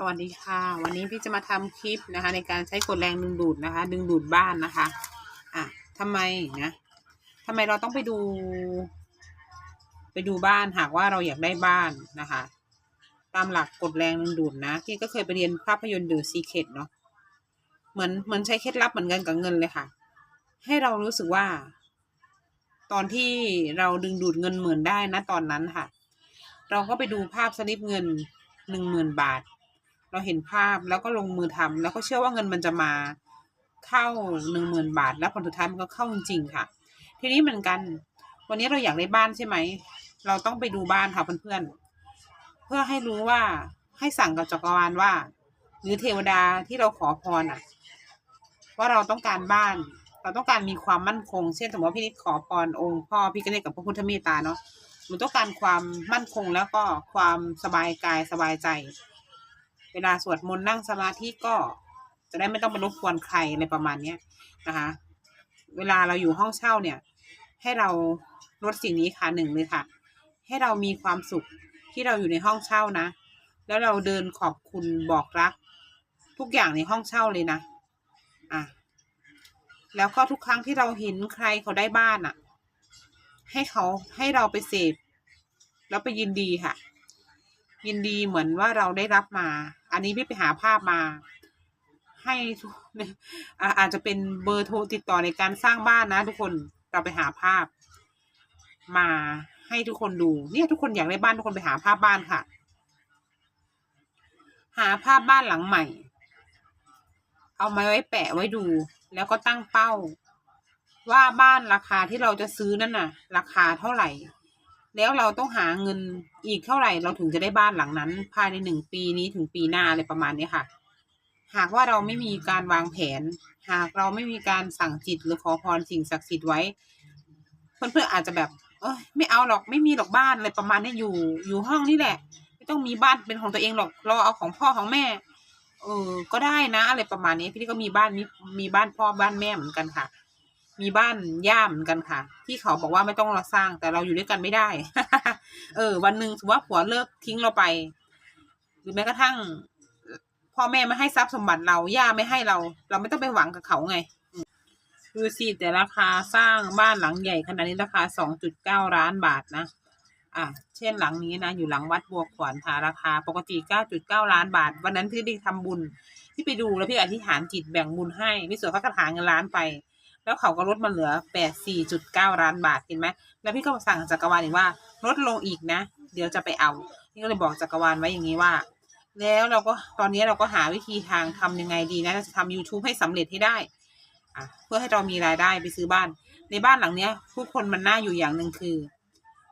สวัสดีค่ะ วันนี้พี่จะมาทำคลิปนะคะ ในการใช้กดแรงดึงดูดนะคะ ดึงดูดบ้านนะคะ อะทำไมนะทำไมเราต้องไปดู ไปดูบ้านหากว่าเราอยากได้บ้านนะคะ ตามหลักกดแรงดึงดูดนะพี่ก็เคยไปเรียนภาพยนตร์เดอะซีเคทเนาะเหมือนเหมือนใช้เคล็ดลับเหมือนกันกับเงินเลยค่ะ ให้เรารู้สึกว่า ตอนที่เราดึงดูดเงินหมื่นได้นะตอนนั้นค่ะ เราก็ไปดูภาพสลิปเงินหนึ่งหมื่นบาท เราเห็นภาพแล้วก็ลงมือทำแล้วก็เชื่อว่าเงินมันจะมาเข้าหนึ่งหมื่นบาท แล้วผลสุดท้ายมันก็เข้าจริงๆค่ะ ทีนี้เหมือนกัน วันนี้เราอยากได้บ้านใช่ไหม เราต้องไปดูบ้านค่ะเพื่อนๆ เพื่อให้รู้ว่าให้สั่งกับจักรวาลว่า หรือเทวดาที่เราขอพรอะ ว่าเราต้องการบ้าน เราต้องการมีความมั่นคง เช่นสมมติว่าพี่นิดขอพรองค์พ่อพี่ก็เรียกกับพระพุทธเมตตาเนาะหนูต้องการความมั่นคงแล้วก็ความสบายกายสบายใจ เวลาสวดมนต์นั่งสมาธิก็จะได้ไม่ต้องไปรบกวนใครอะไรประมาณเนี้ยนะคะ เวลาเราอยู่ห้องเช่าเนี่ย ให้เราลดสิ่งนี้ค่ะหนึ่งเลยค่ะ ให้เรามีความสุขที่เราอยู่ในห้องเช่านะ แล้วเราเดินขอบคุณบอกรัก ทุกอย่างในห้องเช่าเลยนะอะแล้วก็ทุกครั้งที่เราเห็นใครเขาได้บ้านอะ ให้เขาให้เราไปเสพแล้วไปยินดีค่ะ ยินดีเหมือนว่าเราได้รับมา อันนี้พี่ไปหาภาพมา ให้อาจจะเป็นเบอร์โทรติดต่อในการสร้างบ้านนะ ทุกคนเราไปหาภาพ มาให้ทุกคนดูเนี่ยทุกคนอยากได้บ้านทุกคนไปหาภาพบ้านค่ะ หาภาพบ้านหลังใหม่ เอามาไว้แปะไว้ดู แล้วก็ตั้งเป้า ว่าบ้านราคาที่เราจะซื้อนั่นน่ะ ราคาเท่าไหร่ แล้วเราต้องหาเงินอีกเท่าไหร่เราถึงจะได้บ้านหลังนั้น ภายในหนึ่งปีนี้ถึงปีหน้าอะไรประมาณนี้ค่ะ หากว่าเราไม่มีการวางแผน หากเราไม่มีการสั่งจิตหรือขอพรสิ่งศักดิ์สิทธิ์ไว้ เพื่อนๆอาจจะแบบเอ้ยไม่เอาหรอกไม่มีหรอกบ้านอะไรประมาณนี้อยู่อยู่ห้องนี่แหละ ไม่ต้องมีบ้านเป็นของตัวเองหรอกเราเอาของพ่อของแม่ เออก็ได้นะ อะไรประมาณนี้พี่นี่ก็มีบ้านมีมีบ้านพ่อบ้านแม่เหมือนกันค่ะ มีบ้านย่าเหมือนกันค่ะ ที่เขาบอกว่าไม่ต้องเราสร้างแต่เราอยู่ด้วยกันไม่ได้ เออ วันหนึ่งสมมติว่าผัวเลิกทิ้งเราไป หรือแม้กระทั่งพ่อแม่ไม่ให้ทรัพย์สมบัติเราย่าไม่ให้เรา เราไม่ต้องไปหวังกับเขาไงอืมดูสิแต่ราคาสร้างบ้านหลังใหญ่ขนาดนี้ราคาสองจุดเก้าล้านบาทนะอะเช่นหลังนี้นะ อยู่หลังวัดบัวขวัญค่ะราคา ปกติเก้าจุดเก้าล้านบาท วันนั้นพี่ได้ทำบุญ ที่ไปดูแล้วพี่อธิษฐานจิตแบ่งบุญให้พี่สวยเขาก็หาเงินล้านไป แล้วเขาก็ลดมาเหลือแปดสี่จุดเก้าล้านบาทเห็นไหมแล้วพี่ก็สั่งจักรวาลอีกว่าลดลงอีกนะ เดี๋ยวจะไปเอาพี่ก็เลยบอกจักรวาลไว้อย่างนี้ว่า แล้วเราก็ตอนนี้เราก็หาวิธีทางทำยังไงดีนะจะทำ YouTube ให้สำเร็จให้ได้อะเพื่อให้เรามีรายได้ไปซื้อบ้าน ในบ้านหลังเนี้ยผู้คนมันน่าอยู่อย่างหนึ่งคือ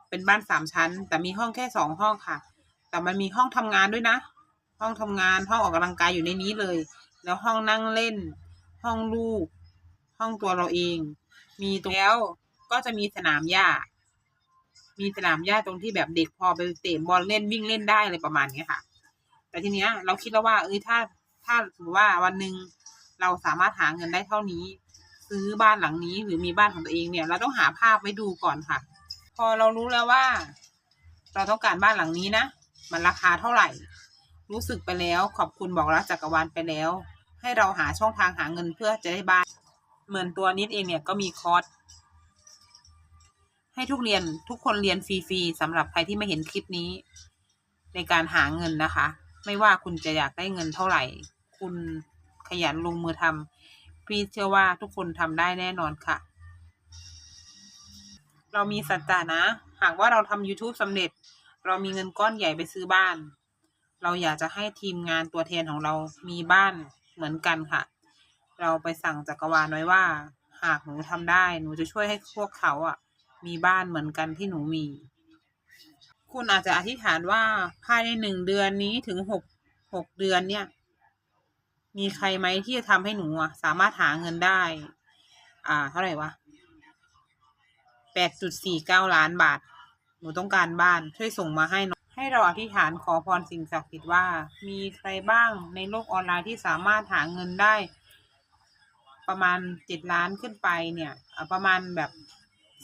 เป็นบ้านสามชั้น แต่มีห้องแค่สองห้องค่ะ แต่มันมีห้องทำงานด้วยนะ ห้องทำงานห้องออกกำลังกายอยู่ในนี้เลย แล้วห้องนั่งเล่น ห้องลูก ห้องตัวเราเอง มีตรงแล้วก็จะมีสนามหญ้า มีสนามหญ้าตรงที่แบบเด็กพอไปเตะบอลเล่นวิ่งเล่นได้อะไรประมาณนี้ค่ะ แต่ทีเนี้ย เราคิดแล้วว่า เอ้ยถ้าถ้าสมมติว่าวันหนึ่งเราสามารถหาเงินได้เท่านี้ ซื้อบ้านหลังนี้หรือมีบ้านของตัวเองเนี่ย เราต้องหาภาพไว้ดูก่อนค่ะ พอเรารู้แล้วว่า เราต้องการบ้านหลังนี้นะมันราคาเท่าไหร่ รู้สึกไปแล้ว ขอบคุณบอกรักจักรวาลไปแล้ว ให้เราหาช่องทางหาเงินเพื่อจะได้บ้าน เหมือนตัวนิดเองเนี่ยก็มีคอร์สให้ทุกเรียนทุกคนเรียนฟรีๆสำหรับใครที่ไม่เห็นคลิปนี้ ในการหาเงินนะคะ ไม่ว่าคุณจะอยากได้เงินเท่าไหร่ คุณขยันลงมือทำพี่เชื่อว่าทุกคนทำได้แน่นอนค่ะ เรามีสัจจานะ หากว่าเราทำ YouTube สำเร็จ เรามีเงินก้อนใหญ่ไปซื้อบ้าน เราอยากจะให้ทีมงานตัวแทนของเรามีบ้านเหมือนกันค่ะ เราไปสั่งจักรวาลไว้ว่า หากหนูทำได้หนูจะช่วยให้พวกเขาอะ มีบ้านเหมือนกันที่หนูมี คุณอาจจะอธิษฐานว่าภายในหนึ่งเดือนนี้ถึงหกหกเดือนเนี่ย มีใครไหมที่จะทำให้หนูอะ สามารถหาเงินได้ อ่า เท่าไหร่วะแปดจุดสี่เก้าล้านบาท หนูต้องการบ้านช่วยส่งมาให้หน่อยให้เราอธิษฐานขอพรสิ่งศักดิ์สิทธิ์ว่า มีใครบ้างในโลกออนไลน์ที่สามารถหาเงินได้ ประมาณเจ็ดล้านขึ้นไปเนี่ยอะประมาณแบบ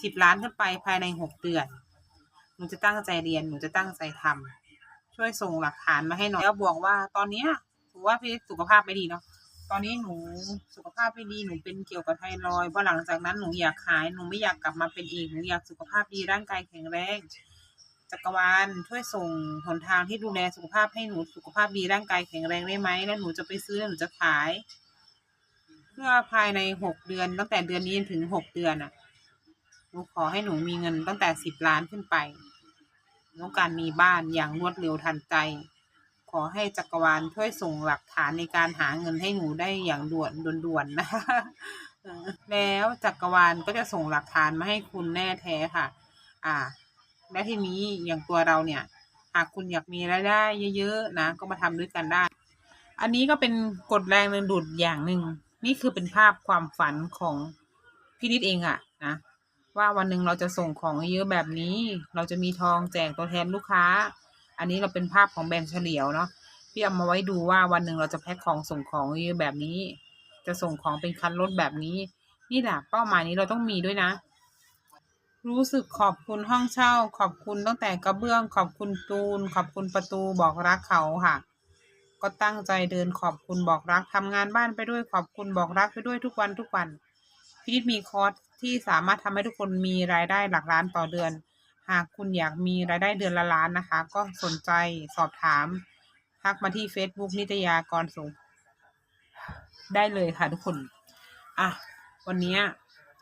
สิบล้านขึ้นไปภายในหกเดือน หนูจะตั้งใจเรียน หนูจะตั้งใจทำช่วยช่วยส่งหลักฐานมาให้หน่อยแล้วบอกว่าตอนเนี้ยถือว่าพี่สุขภาพไม่ดีเนาะ ตอนนี้หนูสุขภาพไม่ดี หนูเป็นเกี่ยวกับไทรอยด์เพราะหลังจากนั้นหนูอยากหาย หนูไม่อยากกลับมาเป็นอีก หนูอยากสุขภาพดี ร่างกายแข็งแรง จักรวาลช่วยส่งหนทางที่ดูแลสุขภาพให้หนูสุขภาพดี ร่างกายแข็งแรงได้ไหม แล้วหนูจะไปซื้อแล้วหนูจะขาย พื่อภายในหกเดือน ตั้งแต่เดือนนี้ถึงหกเดือนอะหนูขอให้หนูมีเงินตั้งแต่สิบล้านขึ้นไปต้องการมีบ้านอย่างรวดเร็วทันใจ ขอให้จักรวาลช่วยส่งหลักฐานในการหาเงินให้หนูได้อย่างด่วนด่วนๆนะคะแล้วจักรวาลก็จะส่งหลักฐานมาให้คุณแน่แท้ค่ะ อ่า และทีนี้อย่างตัวเราเนี่ย หากคุณอยากมีรายได้เยอะๆนะ ก็มาทำด้วยกันได้ อันนี้ก็เป็นกฎแรงดึงดูดอย่างหนึ่ง นี่คือเป็นภาพความฝันของพี่นิดเองอะนะว่าวันหนึ่งเราจะส่งของเยอะแบบนี้ เราจะมีทองแจกตัวแทนลูกค้า อันนี้เราเป็นภาพของแบรนด์เฉลียวเนาะพี่เอามาไว้ดูว่าวันหนึ่งเราจะแพ็คของส่งของเยอะแบบนี้ จะส่งของเป็นคันรถแบบนี้ นี่แหละเป้าหมายนี้เราต้องมีด้วยนะ รู้สึกขอบคุณห้องเช่า ขอบคุณตั้งแต่กระเบื้อง ขอบคุณตูน ขอบคุณประตูบอกรักเขาค่ะ ก็ตั้งใจเดินขอบคุณบอกรักทำงานบ้านไปด้วยขอบคุณบอกรักไปด้วยทุกวันทุกวันพี่นิดมีคอร์สที่สามารถทำให้ทุกคนมีรายได้หลักล้านต่อเดือน หากคุณอยากมีรายได้เดือนละล้านนะคะ ก็สนใจสอบถามทักมาที่ Facebook นิตยากรส่งได้เลยค่ะทุกคน อะ วันนี้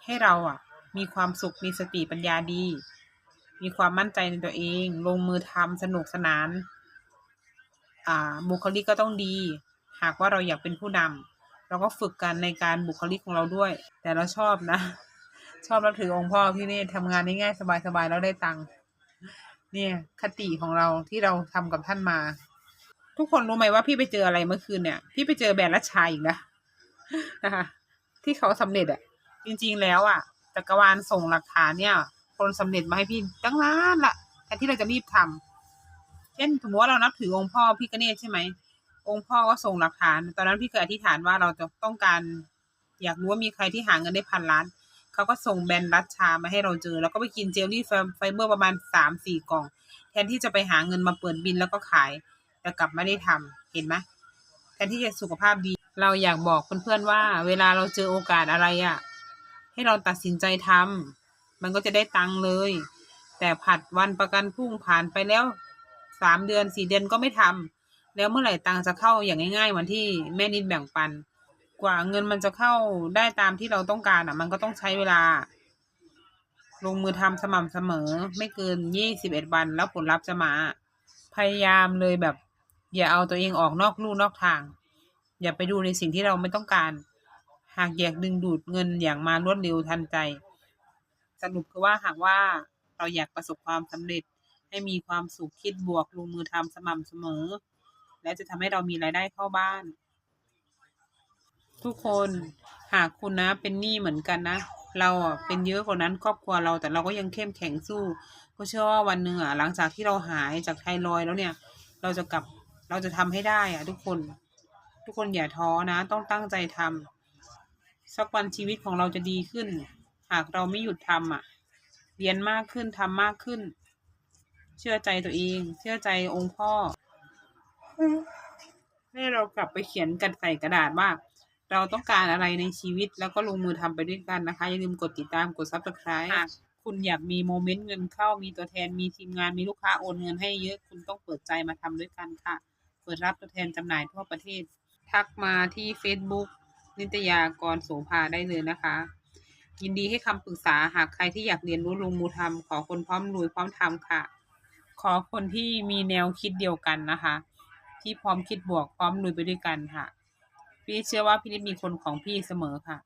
ให้เราอะ มีความสุขมีสติปัญญาดี มีความมั่นใจในตัวเอง ลงมือทำสนุกสนาน บุคลิกก็ต้องดี หากว่าเราอยากเป็นผู้นำเราก็ฝึกกันในการบุคลิกของเราด้วย แต่เราชอบนะ ชอบรับถือองค์พ่อพี่เนตรทำงานง่ายๆสบายๆแล้วได้ตังค์เนี่ยคติของเราที่เราทำกับท่านมา ทุกคนรู้ไหมว่าพี่ไปเจออะไรเมื่อคืนเนี่ย พี่ไปเจอแบรนด์รัชชาอีกนะนะคะที่เขาสำเร็จอะจริงๆแล้วอะจักรวาลส่งหลักฐานเนี่ย คนสำเร็จมาให้พี่ตั้งนานละแต่ที่เราจะรีบทำ ช่นสมมติว่าเรานับถือองค์พ่อพี่กเนศใช่ไหมองค์พ่อก็ส่งหลักฐาน ตอนนั้นพี่เคยอธิษฐานว่าเราจะต้องการ อยากรู้ว่ามีใครที่หาเงินได้พันล้านเขาก็ส่งแบนรัชชามาให้เราเจอ แล้วก็ไปกินเจลลี่ไฟเบอร์ประมาณสามสี่กล่อง แทนที่จะไปหาเงินมาเปิดบินแล้วก็ขาย แต่กลับไม่ได้ทำเห็นไหมแทนที่จะสุขภาพดี เราอยากบอกเพื่อนๆว่า เวลาเราเจอโอกาสอะไรอะ่ะ ให้เราตัดสินใจทำมันก็จะได้ตังค์เลย แต่ผัดวันประกันพรุ่งผ่านไปแล้ว สามเดือนสี่เดือนก็ไม่ทำแล้วเมื่อไหร่ตังจะเข้าอย่างง่ายๆเหมือนที่แม่นิดแบ่งปัน กว่าเงินมันจะเข้าได้ตามที่เราต้องการอะ มันก็ต้องใช้เวลา ลงมือทำสม่ำเสมอ ไม่เกินยี่สิบเอ็ดวันแล้วผลลัพธ์จะมา พยายามเลยแบบ อย่าเอาตัวเองออกนอกลู่นอกทาง อย่าไปดูในสิ่งที่เราไม่ต้องการ หากอยากดึงดูดเงินอย่างมารวดเร็วทันใจ สรุปคือว่าหากว่าเราอยากประสบความสำเร็จ ให้มีความสุขคิดบวกลงมือทำสม่ำเสมอ และจะทำให้เรามีรายได้เข้าบ้าน ทุกคนหากคุณนะเป็นหนี้เหมือนกันนะเราอะเป็นเยอะกว่านั้นครอบครัวเราแต่เราก็ยังเข้มแข็งสู้ ก็เชื่อว่าวันหนึ่งอะหลังจากที่เราหายจากไทรอยแล้วเนี่ย เราจะกลับเราจะทำให้ได้อะ ทุกคน ทุกคนอย่าท้อนะ ต้องตั้งใจทำสักวันชีวิตของเราจะดีขึ้น หากเราไม่หยุดทำอะ เรียนมากขึ้นทำมากขึ้น เชื่อใจตัวเอง เชื่อใจองค์พ่อให้เรากลับไปเขียนกันใส่กระดาษว่าเราต้องการอะไรในชีวิตแล้วก็ลงมือทำไปด้วยกันนะคะ อย่าลืมกดติดตามกดซับสไครต์คุณอยากมีโมเมนต์เงินเข้ามีตัวแทนมีทีมงานมีลูกค้าโอนเงินให้เยอะคุณต้องเปิดใจมาทำด้วยกันค่ะ เปิดรับตัวแทนจำหน่ายทั่วประเทศ ทักมาที่ Facebook นิตยากรโสภาได้เลยนะคะ ยินดีให้คำปรึกษาหากใครที่อยากเรียนรู้ลงมือทำขอคนพร้อมลุยพร้อมทำค่ะ ขอคนที่มีแนวคิดเดียวกันนะคะ ที่พร้อมคิดบวกพร้อมลุยไปด้วยกันค่ะ พี่เชื่อว่าพี่นิดมีคนของพี่เสมอค่ะ